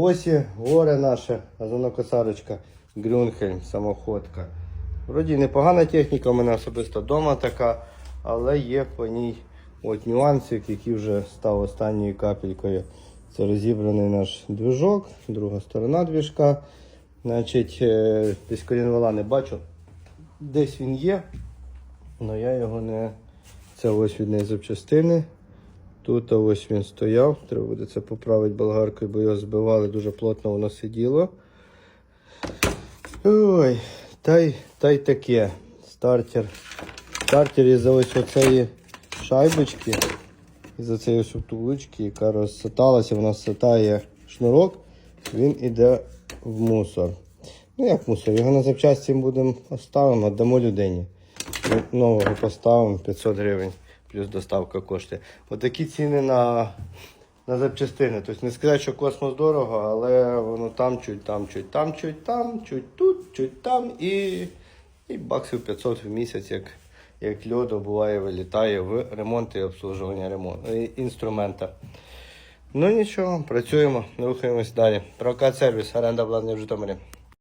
Ось і горе наше, газонокосарочка, Грюнхельм, самоходка. Вроді непогана техніка, у мене особисто вдома така, але є по ній от нюансик, який вже став останньою капелькою. Це розібраний наш движок, друга сторона движка. Значить, десь колінвала не бачу. Десь він є, але я його не. Це ось від неї запчастини. Тут ось він стояв, треба буде це поправити болгаркою, бо його збивали, дуже плотно воно сиділо. Ой, та й, та й таке. Стартер. Стартер із-за ось оцеї шайбочки, із-за цієї втулочки, яка розсаталася, вона сатає шнурок, він іде в мусор. Ну як мусор? Його на запчасті будемо оставимо, віддамо людині. Нового поставимо 500 гривень, плюс доставка коштує. Отакі ціни на, на запчастини. Тобто не сказати, що космос дорого, але воно там чуть, там чуть, там чуть, там, чуть тут, чуть там і, і баксів 500 в місяць, як, як льоду буває, вилітає в ремонт і обслуговування інструмента. Ну нічого, працюємо, рухаємось далі. Прокат сервіс, оренда обладнання в Житомирі.